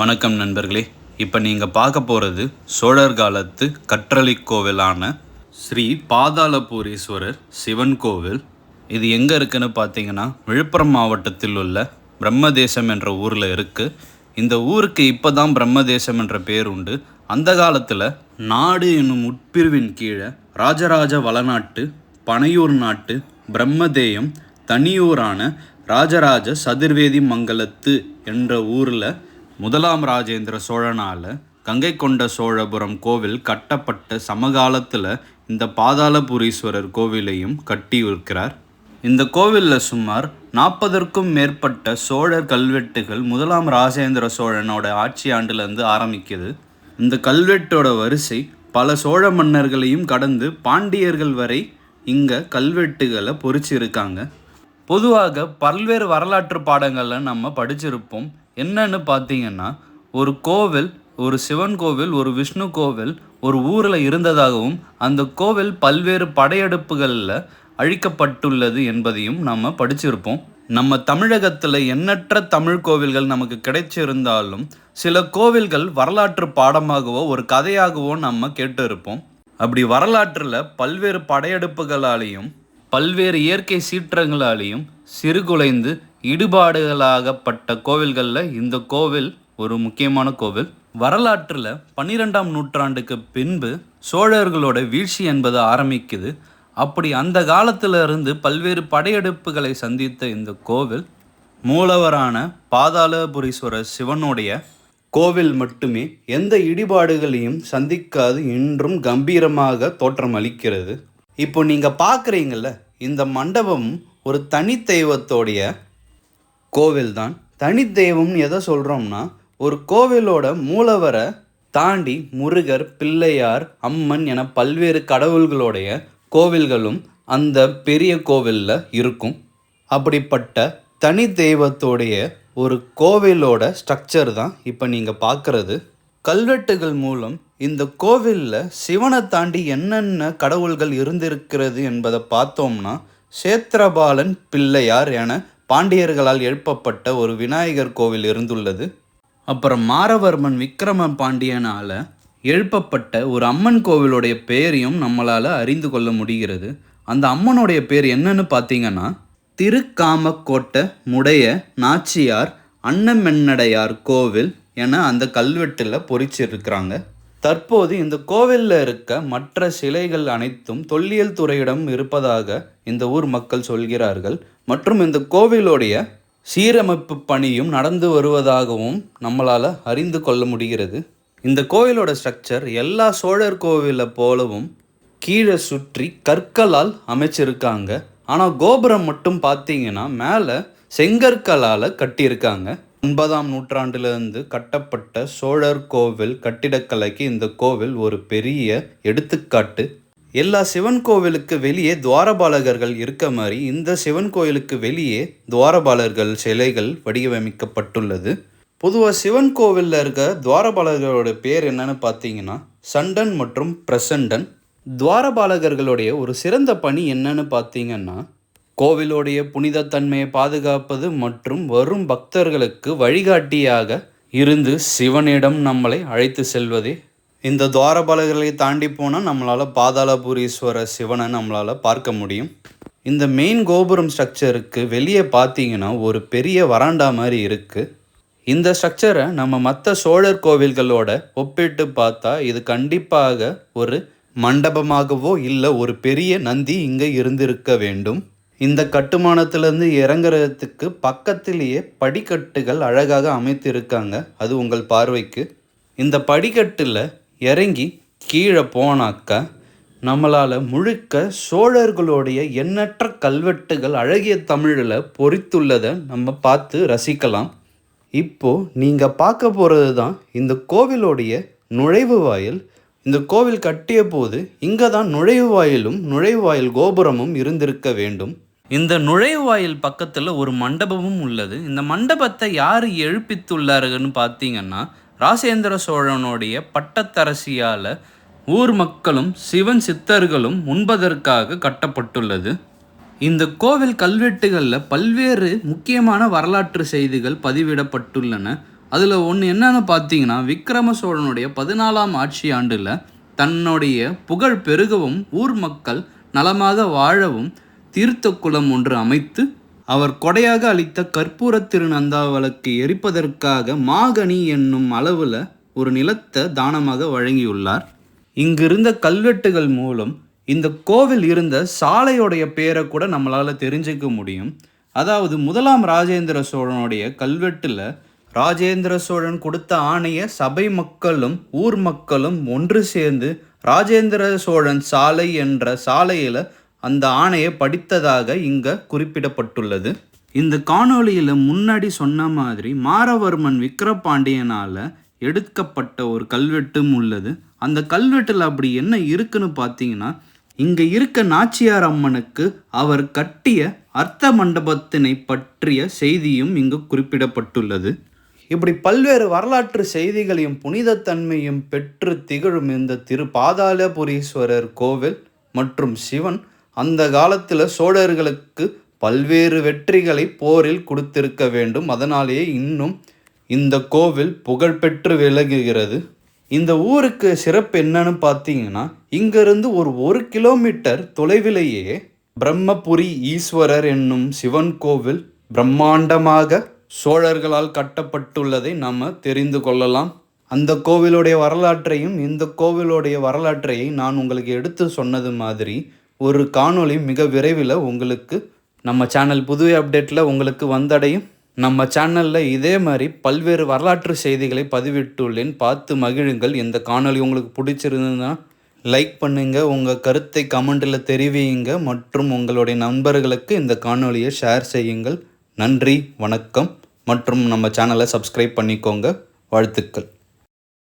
வணக்கம் நண்பர்களே. இப்போ நீங்கள் பார்க்க போகிறது சோழர் காலத்து கற்றளி கோவிலான ஸ்ரீ பாதாளபூரீஸ்வரர் சிவன் கோவில். இது எங்கே இருக்குன்னு பார்த்தீங்கன்னா விழுப்புரம் மாவட்டத்தில் உள்ள பிரம்மதேசம் என்ற ஊரில் இருக்குது இந்த ஊருக்கு இப்போ தான் பிரம்மதேசம் என்ற பேர் உண்டு. அந்த காலத்தில் நாடு என்னும் உட்பிரிவின் கீழே ராஜராஜ வளநாட்டு பனையூர் நாட்டு பிரம்மதேயம் தனியூரான ராஜராஜ சதுர்வேதி மங்கலத்து என்ற ஊரில் முதலாம் ராஜேந்திர சோழனால் கங்கை கொண்ட சோழபுரம் கோவில் கட்டப்பட்ட சமகாலத்தில் இந்த பாதாளபுரீஸ்வரர் கோவிலையும் கட்டியிருக்கிறார் இந்த கோவிலில் சுமார் நாற்பதற்கும் மேற்பட்ட சோழர் கல்வெட்டுகள் முதலாம் ராஜேந்திர சோழனோட ஆட்சி ஆண்டுலேருந்து ஆரம்பிக்குது. இந்த கல்வெட்டோட வரிசை பல சோழ மன்னர்களையும் கடந்து பாண்டியர்கள் வரை இங்கே கல்வெட்டுகளை பொறிச்சிருக்காங்க. பொதுவாக பல்வேறு வரலாற்று பாடங்களில் நம்ம படிச்சிருப்போம். என்னன்னு பார்த்தீங்கன்னா ஒரு கோவில் ஒரு சிவன் கோவில் ஒரு விஷ்ணு கோவில் ஒரு ஊரில் இருந்ததாகவும் அந்த கோவில் பல்வேறு படையெடுப்புகளில் அழிக்கப்பட்டுள்ளது என்பதையும் நம்ம படிச்சிருப்போம். நம்ம தமிழகத்தில் எண்ணற்ற தமிழ் கோவில்கள் நமக்கு கிடைச்சிருந்தாலும் சில கோவில்கள் வரலாற்று பாடமாகவோ ஒரு கதையாகவோ நம்ம கேட்டு இருப்போம் அப்படி வரலாற்றில் பல்வேறு படையெடுப்புகளாலேயும் பல்வேறு இயற்கை சீற்றங்களாலேயும் சிறுகுலைந்து இடுபாடுகளாகப்பட்ட கோவில்களில் இந்த கோவில் ஒரு முக்கியமான கோவில். வரலாற்றில் பன்னிரெண்டாம் நூற்றாண்டுக்கு பின்பு சோழர்களோட வீழ்ச்சி என்பது ஆரம்பிக்குது. அப்படி அந்த காலத்திலிருந்து பல்வேறு படையெடுப்புகளை சந்தித்த இந்த கோவில் மூலவரான பாதாளபுரீஸ்வரர் சிவனுடைய கோவில் மட்டுமே எந்த இடிபாடுகளையும் சந்திக்காது இன்றும் கம்பீரமாக தோற்றம் அளிக்கிறது. இப்போ நீங்கள் பார்க்குறீங்கள்ல இந்த மண்டபம் ஒரு தனி தெய்வத்தோடைய கோவில் தான் தனி தெய்வம்னு எதை சொல்கிறோம்னா ஒரு கோவிலோட மூலவரை தாண்டி முருகர் பிள்ளையார் அம்மன் என பல்வேறு கடவுள்களுடைய கோவில்களும் அந்த பெரிய கோவிலில் இருக்கும். அப்படிப்பட்ட தனி தெய்வத்தோடைய ஒரு கோவிலோட ஸ்ட்ரக்சர் தான் இப்போ நீங்கள் பார்க்குறது கல்வெட்டுகள் மூலம் இந்த கோவிலில் சிவனை தாண்டி என்னென்ன கடவுள்கள் இருந்திருக்கிறது என்பதை பார்த்தோம்னா சேத்திரபாலன் பிள்ளையார் என பாண்டியர்களால் எழுப்பப்பட்ட ஒரு விநாயகர் கோவில் இருந்துள்ளது. அப்புறம் மாரவர்மன் விக்ரம பாண்டியனால் எழுப்பப்பட்ட ஒரு அம்மன் கோவிலுடைய பெயரையும் நம்மளால் அறிந்து கொள்ள முடிகிறது. அந்த அம்மனுடைய பேர் என்னன்னு பார்த்தீங்கன்னா திருக்காமக்கோட்டை முடைய நாச்சியார் அன்னமென்னடையார் கோவில் என அந்த கல்வெட்டில் பொறிச்சிருக்கிறாங்க. தற்போது இந்த கோவிலில் இருக்க மற்ற சிலைகள் அனைத்தும் தொல்லியல் துறையிடம் இருப்பதாக இந்த ஊர் மக்கள் சொல்கிறார்கள். மற்றும் இந்த கோவிலுடைய சீரமைப்பு பணியும் நடந்து வருவதாகவும் நம்மளால் அறிந்து கொள்ள முடிகிறது. இந்த கோவிலோட ஸ்ட்ரக்சர் எல்லா சோழர் கோவிலை போலவும் கீழே சுற்றி கற்களால் அமைச்சிருக்காங்க. ஆனால் கோபுரம் மட்டும் பார்த்தீங்கன்னா மேலே செங்கற்களால் கட்டியிருக்காங்க. ஒன்பதாம் நூற்றாண்டிலிருந்து கட்டப்பட்ட சோழர் கோவில் கட்டிடக்கலைக்கு இந்த கோவில் ஒரு பெரிய எடுத்துக்காட்டு. எல்லா சிவன் கோவிலுக்கு வெளியே துவாரபாலகர்கள் இருக்க மாதிரி இந்த சிவன் கோயிலுக்கு வெளியே துவாரபாலர்கள் சிலைகள் வடிவமைக்கப்பட்டுள்ளது. பொதுவாக சிவன் கோவிலில் இருக்க துவாரபாலகரோட பேர் என்னன்னு பார்த்தீங்கன்னா சண்டன் மற்றும் பிரசண்டன். துவாரபாலகர்களுடைய ஒரு சிறந்த பணி என்னன்னு பார்த்தீங்கன்னா கோவிலுடைய புனிதத்தன்மையை பாதுகாப்பது மற்றும் வரும் பக்தர்களுக்கு வழிகாட்டியாக இருந்து சிவனிடம் நம்மளை அழைத்து செல்வதே. இந்த துவாரபாலகர்களை தாண்டி போனால் நம்மளால் பாதாளபுரீஸ்வர சிவனை நம்மளால் பார்க்க முடியும். இந்த மெயின் கோபுரம் ஸ்ட்ரக்சருக்கு வெளியே பார்த்தீங்கன்னா ஒரு பெரிய வராண்டா மாதிரி இருக்குது இந்த ஸ்ட்ரக்சரை நம்ம மற்ற சோழர் கோவில்களோட ஒப்பிட்டு பார்த்தா இது கண்டிப்பாக ஒரு மண்டபமாகவோ இல்லை ஒரு பெரிய நந்தி இங்கே இருந்திருக்க வேண்டும். இந்த கட்டுமானத்திலேருந்து இறங்குறதுக்கு பக்கத்திலேயே படிக்கட்டுகள் அழகாக அமைத்திருக்காங்க. அது உங்கள் பார்வைக்கு. இந்த படிக்கட்டில் இறங்கி கீழே போனாக்கா நம்மளால் முழுக்க சோழர்களுடைய எண்ணற்ற கல்வெட்டுகள் அழகிய தமிழில் பொறித்துள்ளதை நம்ம பார்த்து ரசிக்கலாம். இப்போது நீங்கள் பார்க்க போகிறது தான் இந்த கோவிலோடைய நுழைவு வாயில். இந்த கோவில் கட்டிய போது இங்கே தான் நுழைவு வாயிலும் நுழைவாயில் கோபுரமும் இருந்திருக்க வேண்டும். இந்த நுழைவாயில் பக்கத்தில் ஒரு மண்டபமும் உள்ளது. இந்த மண்டபத்தை யார் எழுப்பித்துள்ளார்கள்னு பார்த்தீங்கன்னா ராசேந்திர சோழனுடைய பட்டத்தரசியால் ஊர் மக்களும் சிவன் சித்தர்களும் உண்பதற்காக கட்டப்பட்டுள்ளது. இந்த கோவில் கல்வெட்டுகளில் பல்வேறு முக்கியமான வரலாற்று செய்திகள் பதிவிடப்பட்டுள்ளன. அதில் ஒன்று என்னென்னு பார்த்தீங்கன்னா விக்ரம சோழனுடைய பதினாலாம் ஆட்சி ஆண்டில் தன்னுடைய புகழ் பெருகவும் ஊர் மக்கள் நலமாக வாழவும் தீர்த்த குளம் ஒன்று அமைத்து அவர் கொடையாக அளித்த கற்பூர திருநந்தாவளுக்கு எரிப்பதற்காக மாகனி என்னும் அளவில் ஒரு நிலத்தை தானமாக வழங்கியுள்ளார். இங்கிருந்த கல்வெட்டுகள் மூலம் இந்த கோவில் இருந்த சாலையோடைய பேரை கூட நம்மளால் தெரிஞ்சுக்க முடியும். அதாவது முதலாம் ராஜேந்திர சோழனுடைய கல்வெட்டில் ராஜேந்திர சோழன் கொடுத்த ஆணைய சபை மக்களும் ஊர் மக்களும் ஒன்று சேர்ந்து ராஜேந்திர சோழன் சாலை என்ற சாலையில் அந்த ஆணையை படித்ததாக இங்க குறிப்பிடப்பட்டுள்ளது. இந்த காணொளியில் முன்னாடி சொன்ன மாதிரி மாரவர்மன் விக்கிரபாண்டியனால எடுக்கப்பட்ட ஒரு கல்வெட்டும் உள்ளது. அந்த கல்வெட்டில் அப்படி என்ன இருக்குன்னு பார்த்தீங்கன்னா இங்க இருக்க நாச்சியார் அம்மனுக்கு அவர் கட்டிய அர்த்த மண்டபத்தினை பற்றிய செய்தியும் இங்கு குறிப்பிடப்பட்டுள்ளது. இப்படி பல்வேறு வரலாற்று செய்திகளையும் புனிதத்தன்மையும் பெற்று திகழும் இந்த திரு பாதாளபுரீஸ்வரர் கோவில் மற்றும் சிவன் அந்த காலத்தில் சோழர்களுக்கு பல்வேறு வெற்றிகளை போரில் கொடுத்திருக்க வேண்டும். அதனாலேயே இன்னும் இந்த கோவில் புகழ்பெற்று விளங்குகிறது. இந்த ஊருக்கு சிறப்பு என்னன்னு பார்த்தீங்கன்னா இங்கிருந்து ஒரு ஒரு கிலோமீட்டர் தொலைவிலேயே பிரம்மபுரி ஈஸ்வரர் என்னும் சிவன் கோவில் பிரம்மாண்டமாக சோழர்களால் கட்டப்பட்டுள்ளதை நம்ம தெரிந்து கொள்ளலாம். அந்த கோவிலுடைய வரலாற்றையும் இந்த கோவிலுடைய வரலாற்றையும் நான் உங்களுக்கு எடுத்து சொன்னது மாதிரி ஒரு காணொளி மிக விரைவில் உங்களுக்கு நம்ம சேனல் புதுவை அப்டேட்டில் உங்களுக்கு வந்தடையும். நம்ம சேனலில் இதே மாதிரி பல்வேறு வரலாற்று செய்திகளை பதிவிட்டுள்ளேன். பார்த்து மகிழுங்கள். இந்த காணொளி உங்களுக்கு பிடிச்சிருந்ததுன்னா லைக் பண்ணுங்க. உங்கள் கருத்தை கமெண்டில் தெரிவியுங்க மற்றும் உங்களுடைய நண்பர்களுக்கு இந்த காணொலியை ஷேர் செய்யுங்கள். நன்றி வணக்கம். மற்றும் நம்ம சேனலை சப்ஸ்கிரைப் பண்ணிக்கோங்க. வாழ்த்துக்கள்.